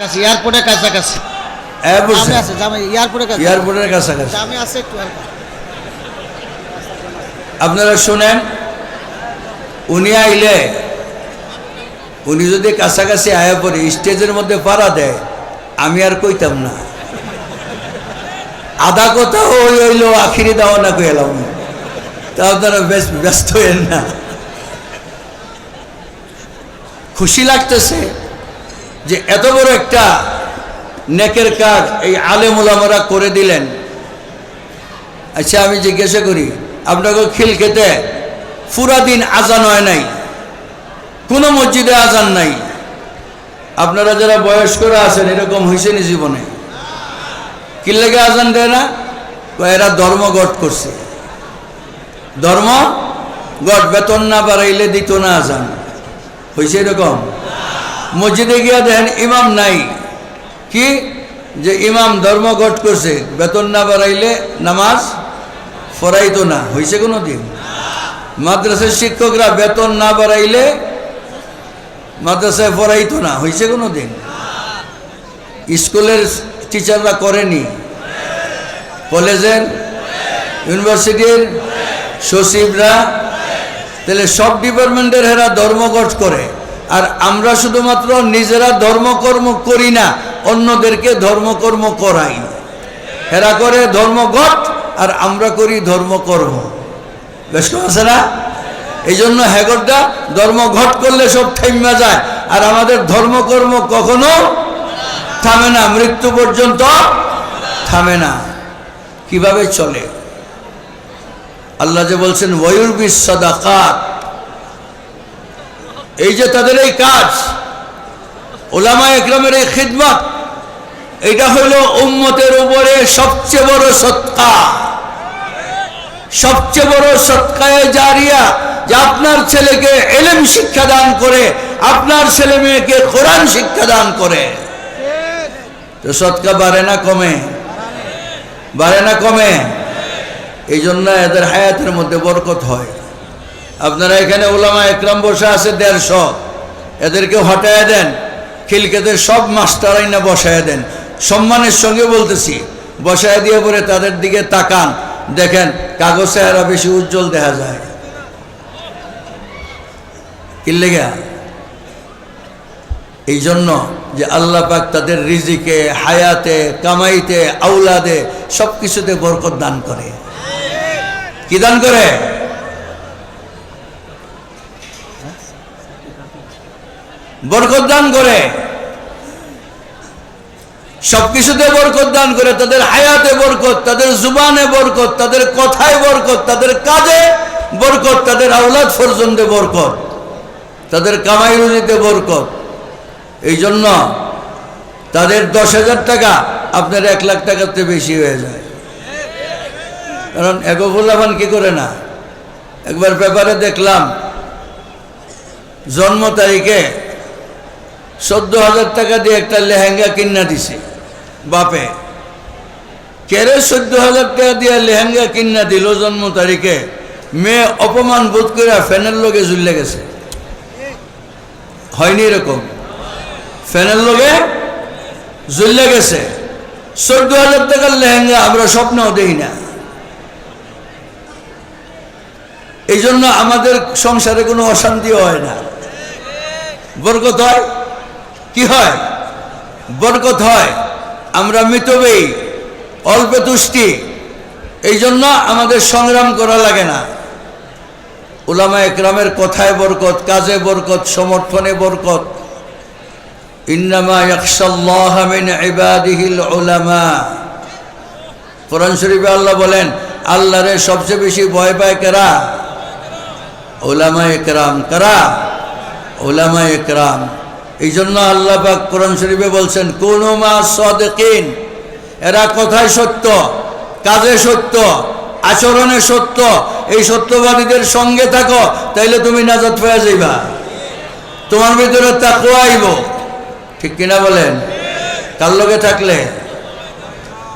এয়ারপোর্টের কাছাকাছি। এয়ারপোর্ট আছে জামে এয়ারপোর্টের কাছে এয়ারপোর্টের কাছাকাছি। আছে একটু আপনারা শোনেন উনি আইলে উনি যদি কাছাকাছি আয়া পড়ে স্টেজের মধ্যে পাড়া দেয় আমি আর কইতাম না। আধা কথা ওই হইল আখিরি দাওয়া না কই এলাম। তা আপনারা বেশ ব্যস্ত হইেন না। খুশি লাগতেছে। যে এত বড় একটা নেকের কাজ এই আলেম ওলামারা করে দিলেন। আচ্ছা আমি জিজ্ঞাসা করি, আপনাকে খিল খেতে পুরা দিন আজান হয় নাই? কোনো মসজিদে আজান নাই? আপনারা যারা বয়স্করা আছেন, এরকম হয়েছে নি জীবনে? কি লেগে আজান দেয় না? এরা ধর্মঘট করছে। ধর্ম গট, বেতন না বাড়াইলে দিত না আজান। হয়েছে এরকম? মসজিদে গিয়া দেখেন ইমাম নাই। কি? যে ইমাম ধর্মঘট করছে, বেতন না বাড়াইলে নামাজ পড়াইতো না। হয়েছে কোনো দিন মাদ্রাসার শিক্ষকরা বেতন না বাড়াইলে মাদ্রাসায় পড়াইতো না। হয়েছে কোনো দিন স্কুলের টিচাররা করেনি। কলেজের ইউনিভার্সিটির সচিবরা, তাহলে সব ডিপার্টমেন্টের হেরা ধর্মঘট করে। আর আমরা শুধুমাত্র নিজেরা ধর্মকর্ম করি না, অন্যদেরকে ধর্মকর্ম করাই। হেরা করে ধর্মঘট আর আমরা করি ধর্মকর্ম। বেশ আছে না? এই জন্য হ্যাগরটা ধর্মঘট করলে সব থেমা যায়, আর আমাদের ধর্মকর্ম কখনো থামে না, মৃত্যু পর্যন্ত থামে না। কীভাবে চলে? আল্লাহ যে বলছেন ওয়ুর বিশ্বদাকাত এই যে তাদের এই কাজ, ওলামা একরামের এই খিদমত এটা হলো উম্মতের উপরে সবচেয়ে বড় সৎকা। সবচেয়ে বড় সৎকায় জারিয়া যে আপনার ছেলেকে এলেম শিক্ষা দান করে, আপনার ছেলে মেয়েকে কোরআন শিক্ষা দান করে। তো সৎকা বাড়ে না কমে? বাড়ে না কমে? এই জন্য এদের হায়াতের মধ্যে বরকত হয়। আপনারা এখানে ওলামা একরাম বসে আছে দেড়শো। এদেরকে হটায় দেন, খিলকেদের সব মাস্টার আইনা বসায় দেন। সম্মানের সঙ্গে বলতেছি বসায় দিয়ে পরে তাদের দিকে তাকান। দেখেন, কাগজে এরা বেশি উজ্জ্বল দেখা যায়। কি এই জন্য যে আল্লাহ পাক তাদের রিজিকে, হায়াতে, কামাইতে আউলাদে সব কিছুতে বরকত দান করে। কি দান করে? বরকত দান করে। সবকিছুতে বরকত দান করে, তাদের হায়াতে বরকত, তাদের জুবানে বরকত, তাদের কথায় বরকত, তাদের কাজে বরকত, তাদের আউলাদ পর্যন্ত বরকত, তাদের কামাই রুজিতে বরকত। এই জন্য তাদের দশ হাজার টাকা আপনার এক লাখ টাকার টাকাতে বেশি হয়ে যায়। কারণ এগোফুল্লাহান কি করে না? একবার পেপারে দেখলাম, জন্ম তারিখে চোদ্দ হাজার টাকা দিয়ে একটা লেহেঙ্গা কিনা দিছে। বাপে, কেরে চোদ্দ হাজার টাকা দিয়ে লেহেঙ্গা কিনা দিল জন্ম তারিখে? মেয়ে অপমান বোধ করে ফ্যানের লোকে ঝুললে গেছে। হয়নি এরকম। ফ্যানের লোকে ঝুললে গেছে। চোদ্দ হাজার টাকার লেহেঙ্গা আমরা স্বপ্নও দেখি না। এই জন্য আমাদের সংসারে কোনো অশান্তিও হয় না। বরকত হয়। কি হয়? বরকত হয়। আমরা মিতবেই অল্পে তুষ্টি। এই জন্য আমাদের সংগ্রাম করা লাগে না। ওলামা একরামের কথায় বরকত, কাজে বরকত, সমর্থনে বরকত। ইন্নামা ইয়াকশাল্লাহ মিন ইবাদিহিল উলামা। কোরআন আল্লাহ বলেন, আল্লাহরে সবচেয়ে বেশি ভয় পায় কারা? ওলামা একরাম। কারা? ওলামা একরাম। এই জন্য আল্লাহ পাক কোরআন শরীফে বলছেন, কোন মা সদেকিন এরা কথায় সত্য, কাজে সত্য, আচরণে সত্য, এই সত্যবাদীদের সঙ্গে থাকো, তাইলে তুমি নাজাত পেয়ে যাইবা। তোমার ভিতরে তাকো আইব। ঠিক কিনা বলেন? কার লোকে থাকলে?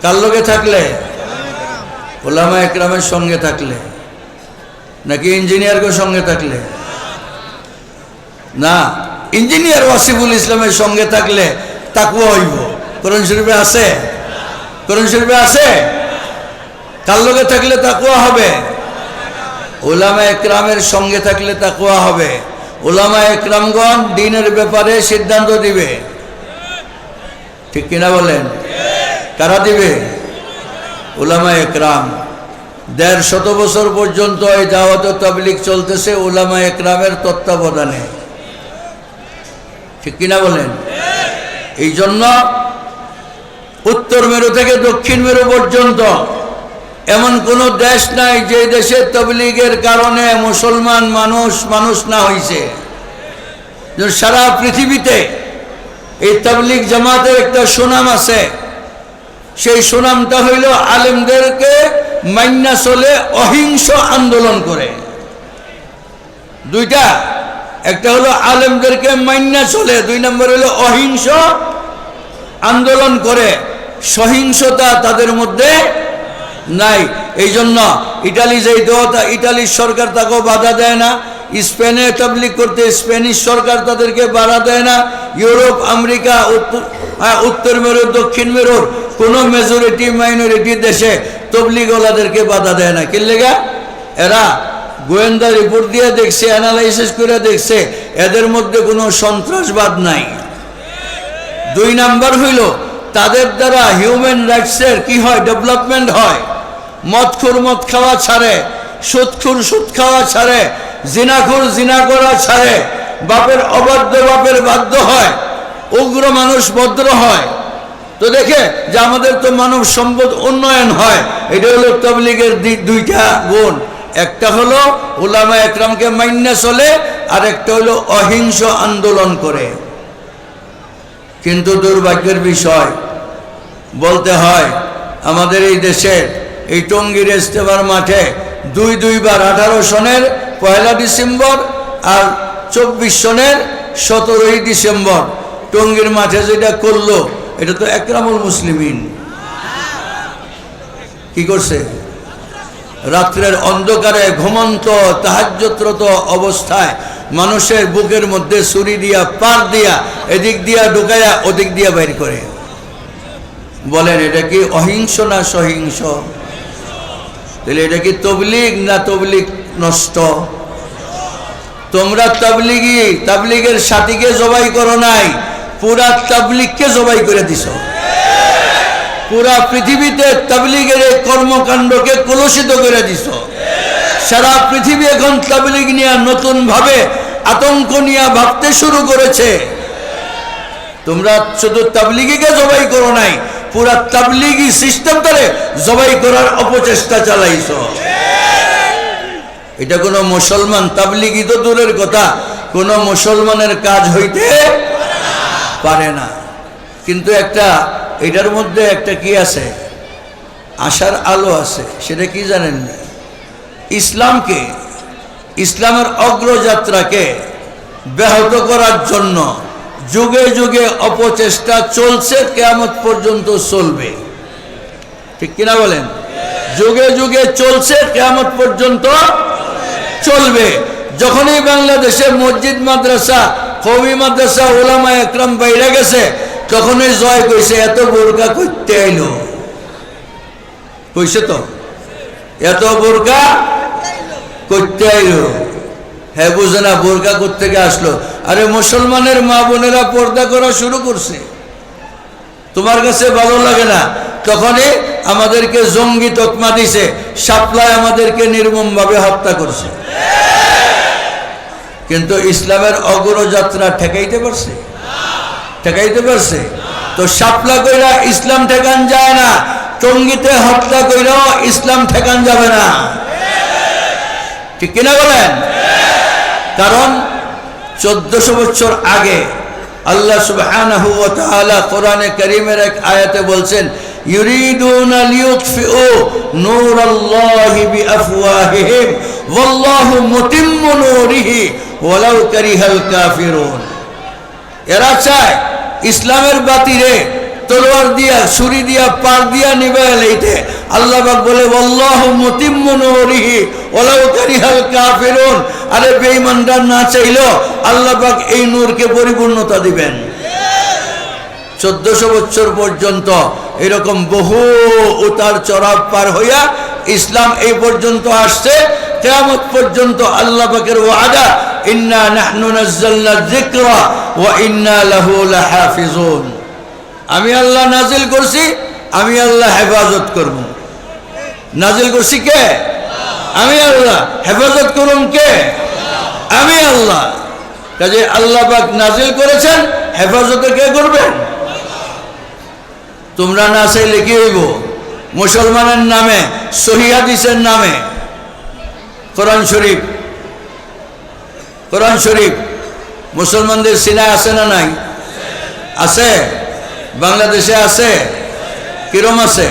কার লোকে থাকলে? ওলামা একরামের সঙ্গে থাকলে? নাকি ইঞ্জিনিয়ারকে সঙ্গে থাকলে? না। ইঞ্জিনিয়ার ওয়াসিফুল ইসলামের সঙ্গে থাকলে তাকুয়া হইব। কোরআন শরীফে আছে? কোরআন শরীফে আছে? কার লগে থাকলে তাকুয়া হবে? ওলামা একরামের সঙ্গে থাকলে তাকুয়া হবে। ওলামা একরামগণ দিনের ব্যাপারে সিদ্ধান্ত দিবে। ঠিক কিনা বলেন? কারা দিবে? ওলামা একরাম। দেড় শত বছর পর্যন্ত এই দাওয়াত তাবলিক চলতেছে ওলামা একরামের তত্ত্বাবধানে। ঠিক কিনা বলেন? এই জন্য উত্তর মেরু থেকে দক্ষিণ মেরু পর্যন্ত এমন কোন দেশ নাই যে দেশে তবলিগের কারণে মুসলমান মানুষ মানুষ না হইছে। যে সারা পৃথিবীতে এই তবলিগ জামাতের একটা সুনাম আছে। সেই সুনামটা হইল আলেমদেরকে মান্না চলে অহিংস আন্দোলন করে। দুইটা একটা হলো আলেমদেরকে মান্না চলে দুই নম্বর হলো অহিংস আন্দোলন করে। সহিংসতা তাদের মধ্যে নাই। এই জন্য ইটালি যেই দেওয়া ইটালির সরকার তাকেও বাধা দেয় না। স্পেনে তাবলিক করতে স্প্যানিশ সরকার তাদেরকে বাধা দেয় না। ইউরোপ আমেরিকা উত্তর হ্যাঁ, মেরুর দক্ষিণ মেরুর কোনো মেজরিটি মাইনরিটি দেশে তবলিগওয়ালাদেরকে বাধা দেয় না। কি লেগা? এরা গোয়েন্দা রিপোর্ট দিয়ে দেখছে অ্যানালাইসিস করে দেখছে, এদের মধ্যে কোনো সন্ত্রাসবাদ নাই। দুই নাম্বার হইল, তাদের দ্বারা হিউম্যান রাইটসের কি হয় ডেভেলপমেন্ট হয়? মদখুর মদ খাওয়া ছাড়ে, সুদখুর সুদ খাওয়া ছাড়ে, জিনাখুর জিনা করা ছাড়ে, বাপের অবাধ্য, বাপের বাধ্য হয়, উগ্র মানুষ ভদ্র হয়। তো দেখে যে আমাদের তো মানব সম্পদ উন্নয়ন হয়, এটা হলো তবলিগের দুইটা গুণ। একটা হলো ওলামা একরামকে মান্য চলে আর একটা হলো অহিংস আন্দোলন করে। কিন্তু দুর্ভাগ্যের বিষয়, বলতে হয়, আমাদের এই দেশে এই টঙ্গীর ইস্তেমার মাঠে দুই দুইবার আঠারো সনের পয়লা ডিসেম্বর আর চব্বিশ সনের সতেরোই ডিসেম্বর। টঙ্গীর মাঠে যেটা করল, এটা তো একরামুল মুসলিমিন। কি করছে? রাত্রের অন্ধকারে ঘুমন্ত তাহাজ্যত্রত অবস্থায় মানুষের বুকের মধ্যে ছুরি দিয়া, পার দিয়া, এদিক দিয়া ঢুকাইয়া, ওদিক দিয়া বের করে। বলেন, এটা কি অহিংস না সহিংস? তাহলে এটা কি তবলিগ না তবলিগ নষ্ট? তোমরা তাবলিগি, তাবলিগের সাথীকে জবাই করো নাই, পুরা তাবলিগকে জবাই করে দিছ। পুরা পৃথিবীতে তাবলিগের এই কর্মকাণ্ডকে কলুষিত করে দিছ। সারা পৃথিবী এখন তাবলিগ নিয়ে নতুন ভাবে আতঙ্ক নিয়ে ভাবতে শুরু করেছে। তোমরা শুধু তাবলিগিকে জবাই করো নাই, পুরা তাবলিগি সিস্টেমটারে জবাই করার অপচেষ্টা চালাইছ। এটা কোনো মুসলমান তাবলিগি তো দূরের কথা, কোনো মুসলমানের কাজ হইতে পারে না। কিন্তু একটা এটার মধ্যে একটা কি আছে? আশার আলো আছে, সেটা কি জানেন? না ইসলামকে, ইসলামের অগ্রযাত্রাকে ব্যাহত করার জন্য যুগে যুগে অপচেষ্টা চলছে, কেয়ামত পর্যন্ত চলবে। ঠিক কিনা বলেন? যুগে যুগে চলছে, কেয়ামত পর্যন্ত চলবে। যখনই বাংলাদেশে মসজিদ, মাদ্রাসা কবি মাদ্রাসা ওলামা একরাম বাইরে গেছে তখনই জয় কইছে, এত বোরকা করতে আইলো? কইছে তো, এত বোরকা করতে আইলো? হ্যাঁ বুঝে না বোরকা গিয়ে আসলো? আরে মুসলমানের মা বোনেরা পর্দা করা শুরু করছে। তোমার কাছে ভালো লাগে না? তখনই আমাদেরকে জঙ্গি তকমা দিছে, সাপ্লাই আমাদেরকে নির্মমভাবে হত্যা করছে। কিন্তু ইসলামের অগ্রযাত্রা ঠেকাইতে পারছে? ঠেকাইতে পারছে। তো সাপলা কইরা ইসলাম ঠেকান যায় না, টঙ্গিতে হত্যা কইরাও ইসলাম ঠেকান যাবে না। ঠিক কিনা বলেন? কারণ চোদ্দশো বছর আগে আল্লাহ ওয়া কোরআনে কারীমের এক আয়াতে বলছেন এরা চায় ইসলামের বাতিরে, তলোয়ার দিয়া, ছুরি দিয়া পার দিয়া নিবে লইতে। আল্লাহ পাক বলে আল্লাহ মুতিম্মু নূরিহি, ওয়ালাউ কারিহাল কাফিরুন। আরে বেঈমানরা না চাইলো আল্লাহ পাক এই নূরকে পরিপূর্ণতা দিবেন। চোদ্দশো বছর পর্যন্ত এরকম বহু উতার চড়াব পার হইয়া ইসলাম এই পর্যন্ত আসছে। কেয়ামত পর্যন্ত আল্লাহ পাকের ওয়াদা, ইন্না নাহনু নাজ্জালনা যিকরা ওয়া ইন্না লাহু লাহাফিজুন। আমি আল্লাহ নাজিল করছি, আমি আল্লাহ হেফাজত করব। নাজিল করছি কে? আমি আল্লাহ। হেফাজত করুন কে? আমি আল্লাহ। কাজে আল্লাহ পাক নাজিল করেছেন, হেফাজতে কে করবেন তোমরা না চাইলে কি হইব? মুসলমানের নামে সহিদিসের নামে কোরআন শরীফ। কোরআন শরীফ, মুসলমানদের সিনায় আছে না নাই? আছে। বাংলাদেশে আছে? কিরম আছে?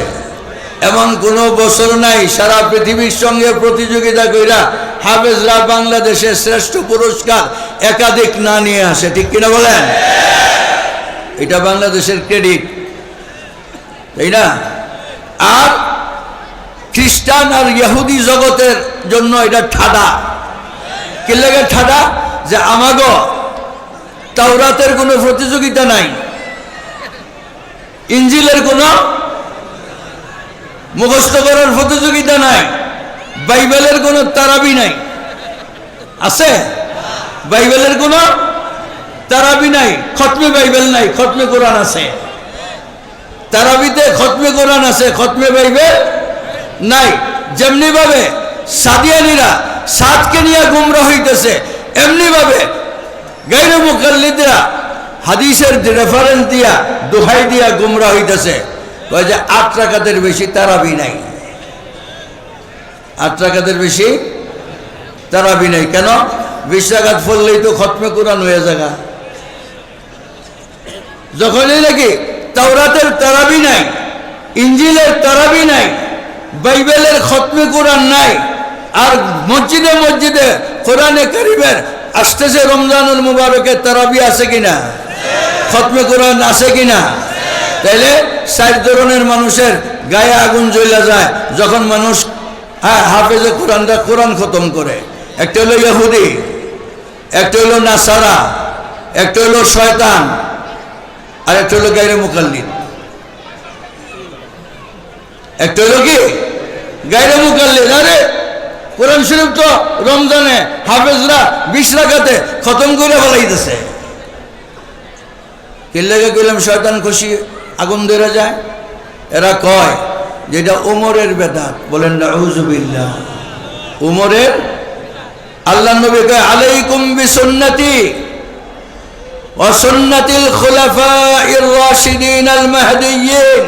এমন কোনো বছর নাই সারা পৃথিবীর সঙ্গে প্রতিযোগিতা কইরা হাফেজরা বাংলাদেশের শ্রেষ্ঠ পুরস্কার একাধিক না নিয়ে আসে, ঠিক কিনা বলেন? এটা বাংলাদেশের ক্রেডিট, তাই না? আর খ্রিস্টান আর ইহুদি জগতের জন্য এটা ঠাডা। কি লাগে ঠাডা? যে আমাগো, তাওরাতের কোনো প্রতিযোগিতা নাই। ইঞ্জিলের কোনো মুখস্থ করার প্রতিযোগিতা নাই। বাইবেলের কোনো তারাবি নাই। আছে? বাইবেলের কোনো তারাবি নাই। খতমে বাইবেল নাই, খতমে কোরআন আছে। তারাবিতে খতমে কোরআন আছে, খতমে বাইবেল নাই। যেমনি ভাবে সাদিয়ানিরা সাতকে নিয়ে গুমরা হইতেছে। এমনি ভাবে গাইরে মুকাল্লিদরা হাদিসের রেফারেন্স দিয়া, দোহাই দিয়া গুমরা হইতেছে। কয় যে, আট টাকাদের বেশি তারাবি নাই। আট টাকাদের বেশি তারাবি নাই। কেন? বিশ টাকাত ফললেই তো খতমে কোরআন হয়ে জায়গা যখনই নাকি তাওরাতের তারাবি নাই, ইঞ্জিলের তারাবি নাই, বাইবেলের খতমে কোরআন নাই আর মসজিদে মসজিদে কোরআনে কারিবের আসতেছে রমজানুল মুবারকের তারাবি আছে কিনা? খতমে কোরআন আছে কিনা? তাইলে ষাট ধরনের মানুষের গায়ে আগুন জ্বলে যায় যখন মানুষ হ্যাঁ হাফেজে কোরআনটা কোরআন খতম করে। একটা হলো ইহুদি, একটা হলো নাসারা, একটা হলো শয়তান, আর একটা হলো গাইরে মুকাল্লিদ। একটা হলো কি? গাইরে মুকাল্লিদ। আরে কোরআন শরীফ তো রমজানে হাফেজরা বিশ রাখাতে খতম করে ফেলাইতেছে কিল্লাকে কইলাম শয়তান খুশি আগুন ধরে যায় এরা কয় যেটা উমরের বেদাত বলেন না হুজুবিল্লাহ উমরের আল্লাহ নবী কয় আলাইকুম বিসুন্নতি وسنة الخلفاء الراشدين المهديين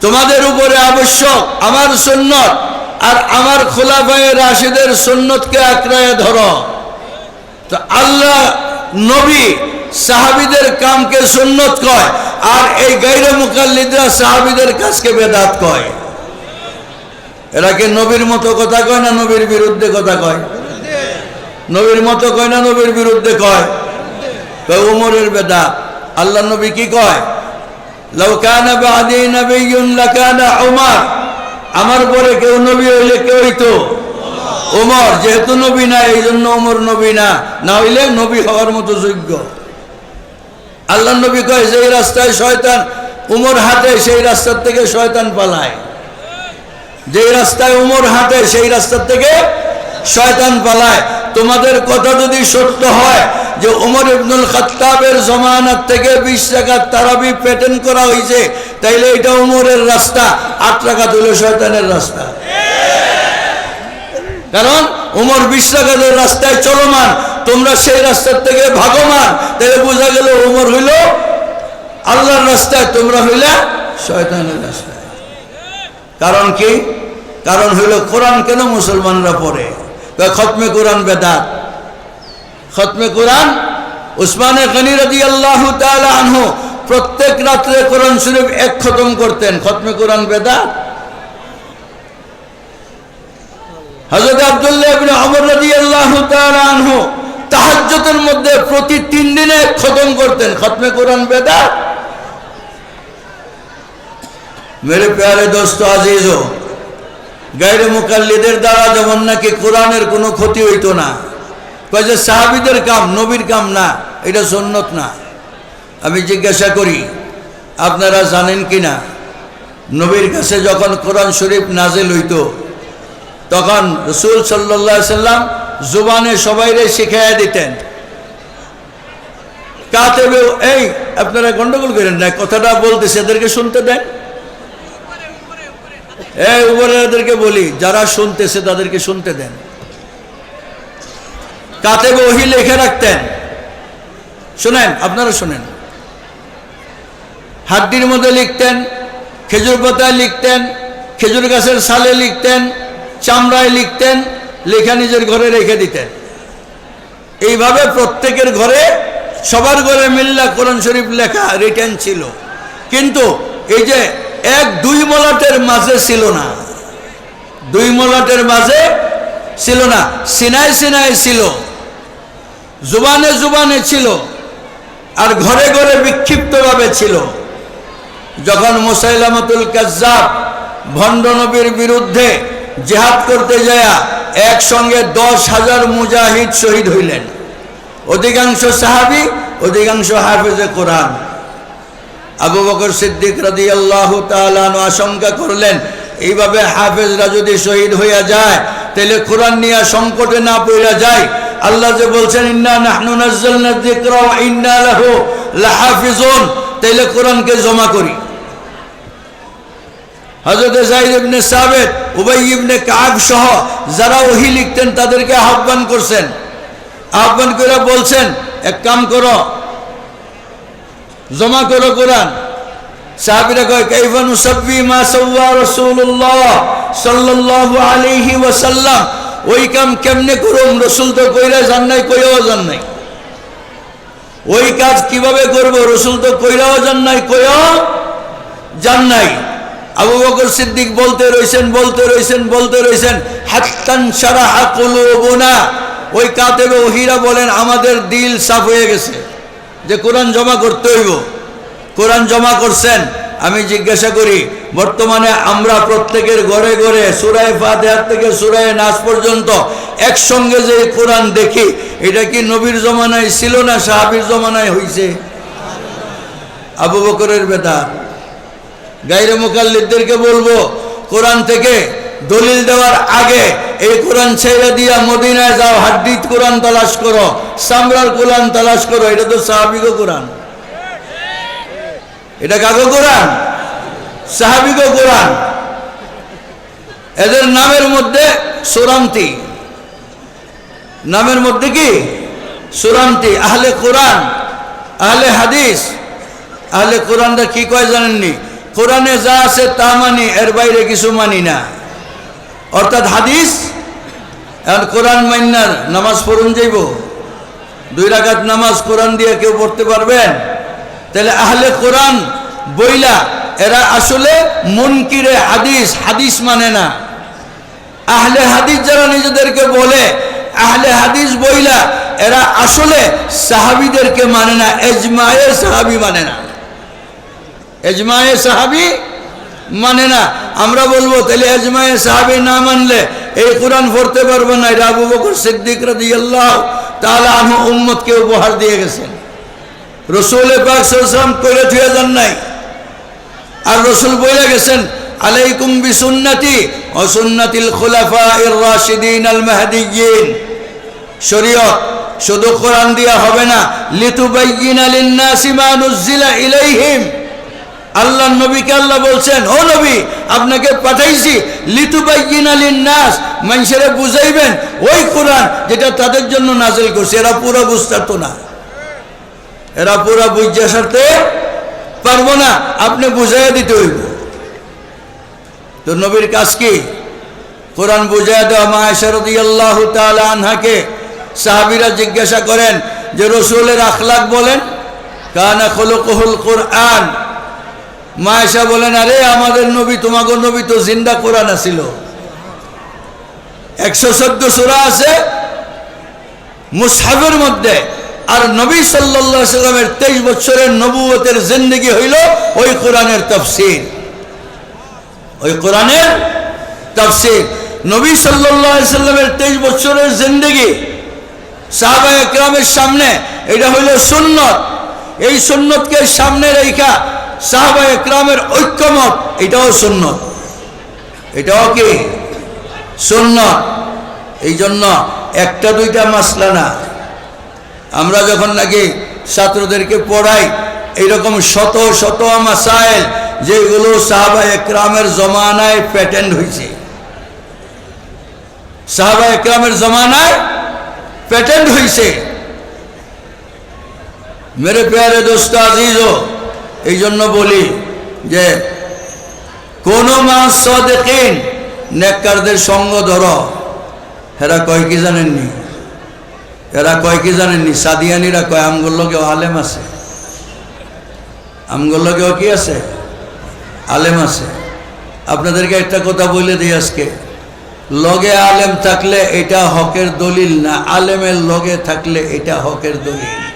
তোমাদের উপরে আবশ্যক আমার সুন্নত আর আমার খোলাফায়ে রাশিদের সুন্নতকে আঁকড়ায় ধরো। তো আল্লাহ নবী সাহাবিদের কামকে সুন্নত কয়, আর এই গাইরে মুকাল্লিদরা সাহাবিদের কাজকে বেদাত কয়। এরা কি নবীর মতো কথা কয় না নবীর বিরুদ্ধে কথা কয়? নবীর মতো কয় না নবীর বিরুদ্ধে কয়? উমরের বেদা আল্লাহ নবী কি কয়? লাউ কানা বাদি নবিয়্যুন লাকানা উমর। আমার পরে কেউ নবী হইলে কেউ হইতো? ওমর, যেহেতু নবী না এই জন্য ওমর নবী না। না হইলে নবী হওয়ার মতো যোগ্য। আল্লাহ নবী কয় যে রাস্তায় শয়তান উমর হাতে সেই রাস্তার থেকে শয়তান পালায়। যে রাস্তায় উমর হাতে সেই রাস্তার থেকে শয়তান পালায়। তোমাদের কথা যদি সত্য হয় যে উমর ইবনুল খাত্তাবের জমানার থেকে বিশ টাকা তারাবি পেটেন্ট করা হয়েছে, তাইলে এটা উমরের রাস্তা, আট টাকা তুলে শয়তানের রাস্তা। কারণ উমর বিশ টাকাদের রাস্তায় চলমান, তোমরা সেই রাস্তার থেকে ভাগমান তাহলে বোঝা গেল উমর হইল আল্লাহর রাস্তায়, তোমরা হইলে শয়তানের রাস্তায়। কারণ কি? কারণ হইল কোরআন কেন মুসলমানরা পড়ে? খতমে কোরআন বেদাত। খতমে কোরআন উসমানে গনি রাদি আল্লাহ আনহু প্রত্যেক রাত্রে কোরআন শরীফ এক খতম করতেন। খতমে কোরআন বেদাত। হজরত আব্দুল্লাহ ওমর রাদিয়াল্লাহু তাআলা আনহু তাহাজ্জুদের মধ্যে প্রতি তিন দিনে খতম করতেন। খতমে কোরআন বেদাত। মেরে প্যারে দোস্ত আজিজো গাইরে মুকাল্লিদের দ্বারা যেমন নাকি কোরআনের কোনো ক্ষতি হইতো না, কয় যে সাহাবিদের কাম, নবীর কাম না, এটা সন্নত না। আমি জিজ্ঞাসা করি, আপনারা জানেন কি না নবীর কাছে যখন কোরআন শরীফ নাজেল হইত, তখন রসুল সাল্লাহ সাল্লাম জুবানে সবাইরে শিখাইয়া দিতেন। কাতেবেও, এই, আপনারা গন্ডগোল করেন না কথাটা বলতেছে, এদেরকে শুনতে দেন। এই উপরে এদেরকে বলি, যারা শুনতেছে তাদেরকে শুনতে দেন। কাতেবে ওহি লেখে রাখতেন। শোনেন, আপনারা শোনেন। হাড্ডির মধ্যে লিখতেন, খেজুর পাতায় লিখতেন, খেজুর গাছের সালে লিখতেন, চামড়ায় লিখতেন, লেখা নিজের ঘরে রেখে দিতেন। এইভাবে প্রত্যেকের ঘরে সবার ঘরে মিল্লা কোরআন শরীফ লেখা রিটেন ছিল। কিন্তু এই যে এক, দুই মলাটের মাঝে ছিল না। দুই মলাটের মাঝে ছিল না। সিনায় সিনায় ছিল। জুবানে জুবানে ছিল। আর ঘরে ঘরে বিক্ষিপ্তভাবে ছিল। যখন মুসাইলামতুল ভণ্ড নবীর বিরুদ্ধে জেহাদ করতে যায়, একসঙ্গে দশ হাজার মুজাহিদ শহীদ হইলেন। অধিকাংশ সাহাবি, অধিকাংশ হাফেজে কোরআন। আবু বকর সিদ্দিক রাদি আল্লাহ আশঙ্কা করলেন, এইভাবে হাফেজরা যদি শহীদ হইয়া যায়, তাহলে কোরআন নিয়ে সংকটে না পড়া যায়। আল্লাহ যে বলছেন, ইন্না নাহনু যিকরা ওয়া ইন্না লাহু লাহাফিজুন তাইলে কোরআনকে জমা করি। হযরত যায়েদ ইবনে সাবিত, উবাই ইবনে কাব সহ যারা ওহী লিখতেন, তাদেরকে আহ্বান করছেন। আহ্বান করে বলছেন, এক কাম করো জমা করো কোরআন। সাহাবীরা কয়, কাইফা নুসাব্বি মা সাওয়া রাসূলুল্লাহ সাল্লাল্লাহু আলাইহি ওয়াসাল্লাম? ওই কাম কেমনে করুম? রসুল তো কইরা জান নাই কইও জান নাই। ওই কাজ কীভাবে করব? রসুল তো কইরাও জান নাই কইও জান নাই। আবু বকর সিদ্দিক বলতে রইছেন বলতে রইছেন বলতে রইছেন, হাত্তান সারাহা কুলুবুনা। ওই কাতেবে ওহিরা বলেন, আমাদের দিল সাফ হয়ে গেছে। যে কোরআন জমা করতে হইব। কোরআন জমা করছেন, আমি জিজ্ঞাসা করি, বর্তমানে আমরা প্রত্যেকের ঘরে ঘরে সুরায় ফাতেহার থেকে সুরায় নাচ পর্যন্ত একসঙ্গে যে কোরআন দেখি, এটা কি নবীর জমানায় ছিল না সাহাবির জমানায় হইছে? আবু বকরের বেদা গাইরে মোকাল্লিদদেরকে বলব, কোরআন থেকে দলিল দেওয়ার আগে এই কোরআন ছেড়ে দিয়া মদিনায় যাও, হাড্ডিত কোরআন তালাশ করো, সামরার কোরআন তালাশ করো, এটা তো সাহাবিগ কোরআন। এটা কাগো কোরআন? সাহাবিগ কোরআন। এদের নামের মধ্যে সুরান্তি। নামের মধ্যে কি? সুরান্তি। আহলে কোরআন, আহলে হাদিস। আহলে কোরআনটা কি কয় জানেননি? কোরআনে যা আছে তা মানি, এর বাইরে কিছু মানি না। অর্থাৎ হাদিস, এখন কোরআন মাইনার নামাজ পড়ুন যাইব। দুই রাকাত নামাজ কোরআন দিয়ে কেউ পড়তে পারবেন? তাহলে আহলে কোরআন বইলা, এরা আসলে মুনকিরে হাদিস হাদিস মানে না। আহলে হাদিস যারা নিজেদেরকে বলে, আহলে হাদিস বইলা, এরা আসলে সাহাবিদেরকে মানে না, এজমায়ে সাহাবি মানে না। এজমায়ে সাহাবি মানে না, আমরা বলব, তাহলে এজমায়ে সাহাবি না মানলে এই কোরআন পড়তে পারব না, এটা আবু বকর সিদ্দিক রাদিয়াল্লাহু তাআলা আনহু উম্মতকে উপহার দিয়ে গেছেন। রসুল পাক সাল্লাল্লাহু কইরা থুয়া যান নাই। আর রসুল বইলা গেছেন, আলাইকুম বিসুন্নতি ও সুন্নাতিল খুলাফাইর রাশিদিন আল মাহদিয়িন শরীয়ত, শুধু কোরআন দিয়া হবে না লিতুবাইয়িনা লিন-নাসি মা নুজিলা ইলাইহিম। আল্লাহ নবীকে আল্লাহ বলছেন, ও নবী, আপনাকে পাঠাইছি, লিতুবাইয়িনা লিন-নাস, মানুষেরা বুঝাইবেন ওই কোরআন যেটা তাদের জন্য নাজিল করছে। এরা পুরো বুঝতে তো না। এরা পুরো বুঝতে সারতে পারব না। আপনি বুঝাইয়া দিতে হইব। তো নবীর কাজ কি? কোরআন বুঝাইয়া দেওয়া। মা শরদি আল্লাহ আনহাকে সাহাবিরা জিজ্ঞাসা করেন যে, রসুলের আখলাক বলেন, কানা খোলকহুল কোরআন। মায়েশা বলেন আরে আমাদের নবী তোমাকে নবী তো জিন্দা কোরআন আছিল। একশো চোদ্দ সুরা আছে মুসহাবের মধ্যে। আর নবী সাল্লাহ সাল্লামের তেইশ বছরের নবুয়তের জিন্দগি হইল ওই কোরআনের তফসির ওই কোরআনের তফসির নবী সাল্লাহ সাল্লামের তেইশ বছরের জিন্দগি সাহাবা একরামের সামনে, এটা হইল সুন্নত। এই সুন্নতকে সামনে রেখা সাহাবা একরামের ঐক্যমত, এটাও সুন্নত। এটাও কি? সুন্নত। এই জন্য একটা দুইটা মাসলা না। আমরা যখন নাকি ছাত্রদেরকে পড়াই, এইরকম শত শত মাসাইল যেগুলো সাহাবা একরামের জমানায় প্যাটেন্ট হয়েছে সাহাবা একরামের জমানায় প্যাটেন্ট হয়েছে মেরে পেয়ারে দোস্ত আজিজ এই জন্য বলি যে, কোন মাস সদেকিন, নেককারদের সঙ্গ ধরো। এরা কয় কি জানেননি? এরা কয় কি জানেননি? সাদিয়ানিরা কয় আমগুলোকেও আলেম আছে। আমগুলোকেও কি আছে? আলেম আছে। আপনাদেরকে একটা কথা বলে দিই আজকে। লগে আলেম থাকলে এটা হকের দলিল না, আলেমের লগে থাকলে এটা হকের দলিল।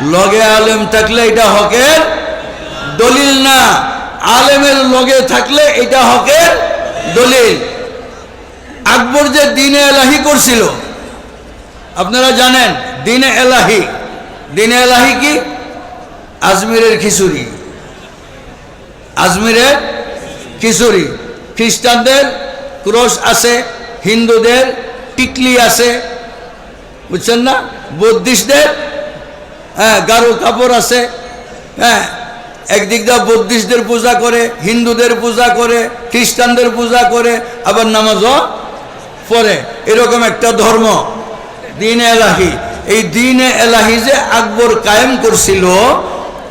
লগে আলেম থাকলে এটা হকের দলিল না। আলেমের লগে থাকলে এটা হকের দলিল। আকবর যে দিনে এলাহি করছিল, আপনারা জানেন, দিনে এলাহি। দিনে এলাহি কি? আজমিরের খিচুড়ি। আজমিরের খিচুড়ি। খ্রিস্টানদের ক্রস আছে, হিন্দুদের টিকলি আছে, বুঝছেন না? বুদ্ধিস্টদের হ্যাঁ গারো কাপড় আছে হ্যাঁ একদিক দিয়ে বুদ্ধিস্টদের পূজা করে, হিন্দুদের পূজা করে, খ্রিস্টানদের পূজা করে, আবার নামাজও পড়ে। এরকম একটা ধর্ম। দিনে এলাহি। এই দিনে এলাহি যে আকবর কায়েম করছিল,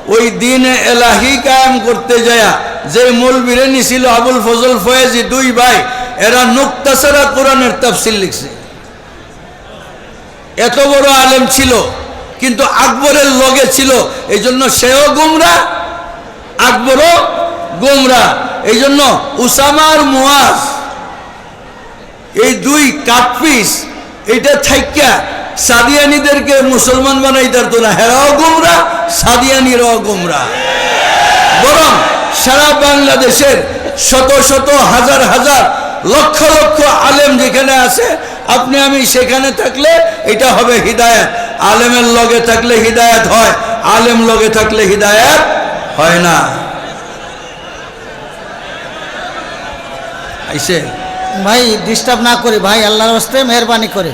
ওই দিনে এলাহি কায়েম করতে যায় যে মৌলবীরে নিছিল আবুল ফজল ফয়েজি দুই ভাই, এরা নুক্তাসারা কোরআনের তাফসিল লিখছে। এত বড় আলেম ছিল। কিন্তু আকবরের লগে ছিল এই জন্য সেও গুমরা, আকবরও গুমরা এই জন্য উসামার মুয়াজ এই দুই কাটপিস এটা থাইকা সাদিয়ানিদেরকে মুসলমান বানাই পারতো না, হেরাও গুমরা, সাদিয়ানিরাও গুমরা। বরং সারা বাংলাদেশের শত শত, হাজার হাজার লক্ষ লক্ষ আলেম যেখানে আছে, আপনি আমি সেখানে থাকলে এটা হবে হৃদায়ত। আলেমের লগে থাকলে হৃদায়ত হয়, আলেম লগে থাকলে হৃদায়ত হয় না। ভাই ডিস্টার্ব না করে, ভাই, আল্লাহর হস্তে মেহরবানি করে।